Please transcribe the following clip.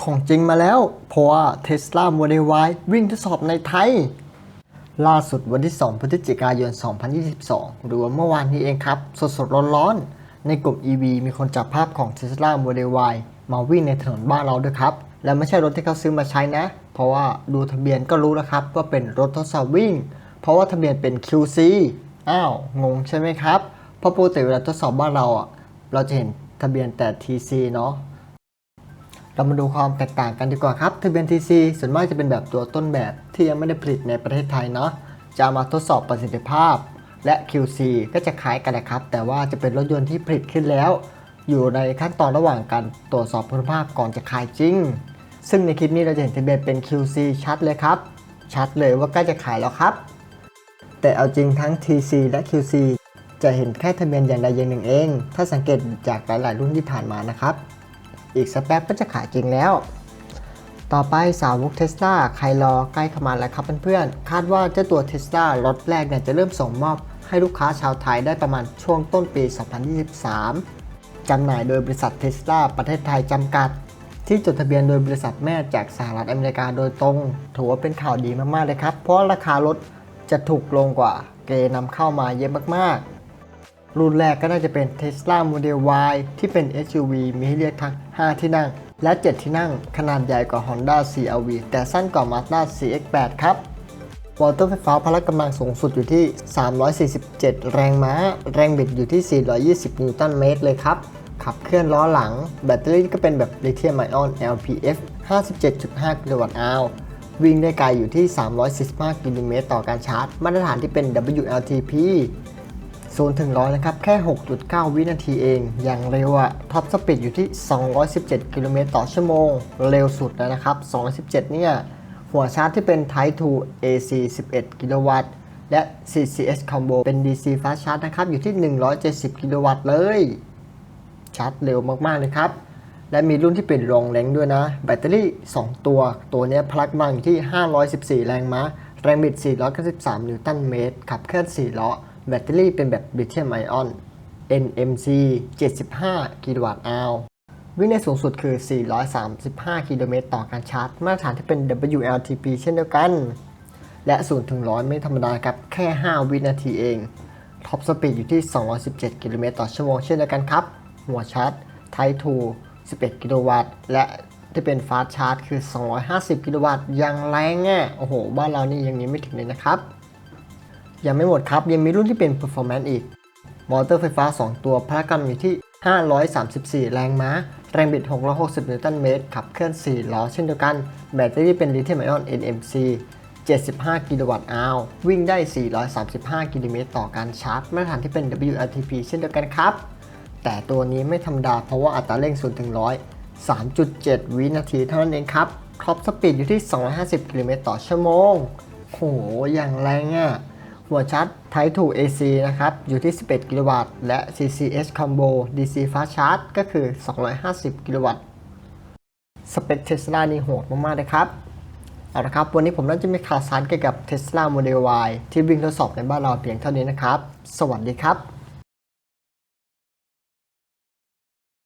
ของจริงมาแล้ว เพราะว่า Tesla Model Y วิ่งทดสอบในไทย ล่าสุดวันที่ 2 พฤศจิกายน 2022 หรือว่าเมื่อวานนี้เองครับ สดสดๆร้อนๆ ในกลุ่ม EV มีคนจับภาพของ Tesla Model Y มาวิ่งในถนนบ้านเราด้วยครับ และไม่ใช่รถที่เขาซื้อมาใช้นะ เพราะว่าดูทะเบียนก็รู้แล้วครับว่าเป็นรถทดสอบวิ่ง เพราะว่าทะเบียนเป็น QC อ้าว งงใช่ไหมครับ เพราะปกติเวลาทดสอบบ้านเราอะ เราจะเห็นทะเบียนแต่ TC เนาะ เรามาดูความแตกต่างกันดีกว่าครับทะเบียน TC ส่วนมากจะเป็นแบบตัวต้นแบบที่ยังไม่ได้ผลิตในประเทศไทยเนาะจะามาทดสอบประสิทธิภาพ และ QC ก็จะคล้ายกันนะครับ แต่ว่าจะเป็นรถยนต์ที่ผลิตขึ้นแล้ว อยู่ในขั้นตอนระหว่างการตรวจสอบคุณภาพก่อนจะขายจริง ซึ่งในคลิปนี้เราจะเห็นทะเบียนเป็น QC ชัดเลยครับ ชัดเลยว่าใกล้จะขายแล้วครับ แต่เอาจริงทั้ง TC และ QC จะเห็นแค่ทะเบียนอย่างใดอย่างหนึ่งเอง ถ้าสังเกตจากหลาย ๆ รุ่นที่ผ่านมานะครับ อีกสักแป๊บก็จะขายจริงแล้ว ต่อไปสาวกเทสลาใครรอใกล้เข้ามาแล้วครับเพื่อนๆ คาดว่าเจ้าตัวเทสลารถแรกเนี่ยจะเริ่มส่งมอบให้ลูกค้าชาวไทยได้ประมาณช่วงต้นปี 2023 จำหน่ายโดยบริษัทเทสลาประเทศไทยจำกัด ที่จดทะเบียนโดยบริษัทแม่จากสหรัฐอเมริกาโดยตรง ถือว่าเป็นข่าวดีมากๆเลยครับ เพราะราคารถจะถูกลงกว่าเกนำเข้ามาเยอะมากๆ รุ่นแรกก็น่าจะเป็น Tesla Model Y ที่เป็น SUV มีให้เลือกทั้ง 5 ที่นั่ง และ 7 ที่นั่ง ขนาดใหญ่กว่า Honda CR-V แต่สั้นกว่า Mazda CX-8 ครับมอเตอร์ไฟฟ้าพละกำลังสูงสุดอยู่ที่ 347 แรงม้า แรงบิดอยู่ที่ 420 นิวตันเมตรเลยครับ ขับเคลื่อนล้อหลัง แบตเตอรี่ก็เป็นแบบลิเธียมไอออน LPF 57.5 กิโลวัตต์อาววิ่งได้ไกลอยู่ที่ 345 กิโลเมตรต่อการชาร์จ มาตรฐานที่เป็น WLTP ศูนย์ถึงร้อยนะครับ แค่ 6.9 วินาทีเอง อย่างเร็วอะท็อปสปีดอยู่ที่ 217 กิโลเมตรต่อชั่วโมง เร็วสุดแล้วนะครับ 217 เนี่ย หัวชาร์จที่เป็น Type 2 AC 11 กิโลวัตต์ และ CCS Combo เป็น DC Fast Charge นะครับ อยู่ที่ 170 กิโลวัตต์เลย ชาร์จเร็วมาก ๆ เลยครับ และมีรุ่นที่เป็นรองแรงด้วยนะ แบตเตอรี่ 2 ตัว ตัวเนี้ยพลังกำลังอยู่ที่ 514 แรงม้า แรงบิด 493 นิวตันเมตร ขับเคลื่อน4ล้อ แบตเตอรี่เป็นแบบลิเธียมไอออน NMC 75 กิโลวัตต์อาววิ่งได้สูงสุดคือ 435 กิโลเมตรต่อการชาร์จ มาตรฐานที่เป็น WLTP เช่นเดียวกัน และ0ถึง100 ไม่ธรรมดาครับ แค่ 5 วินาทีเอง ท็อปสปีดอยู่ที่ 217 กิโลเมตรต่อชั่วโมงเช่นเดียวกันครับ หัวชาร์จ Type 2 11 กิโลวัตต์ และที่เป็นฟาสชาร์จคือ 250 กิโลวัตต์ยังแรงอะโอ้โห บ้านเรานี่ยังนี้ไม่ถึงเลยนะครับ ยังไม่หมดครับยังมีรุ่นที่เป็น performance อีก มอเตอร์ไฟฟ้า 2 ตัวพละกำลังอยู่ที่ 534 แรงม้า แรงบิด 660 นิวตันเมตร ขับเคลื่อน 4 ล้อเช่นเดียวกัน แบตเตอรี่เป็นลิเธียมไอออน NMC 75 กิโลวัตต์อาววิ่งได้ 435 กิโลเมตรต่อการชาร์จ มาตรฐานที่เป็น WLTP เช่นเดียวกันครับ แต่ตัวนี้ไม่ธรรมดาเพราะว่าอัตราเร่ง0ถึง100 3.7 วินาทีเท่านั้นเองครับท็อปสปีดอยู่ที่ 250 กิโลเมตรต่อชั่วโมงโห อย่างแรงอะ หัวชาร์จ Type 2 AC นะครับ อยู่ที่ 11 กิโลวัตต์ และ CCS Combo DC Fast Charge ก็คือ 250 กิโลวัตต์ สเปคเทสลานี่โหดมากๆเลยครับ เอาละครับ วันนี้ผมน่าจะมีข่าวสารเกี่ยวกับ Tesla Model Y ที่วิ่งทดสอบในบ้านเราเพียงเท่านี้นะครับ สวัสดีครับ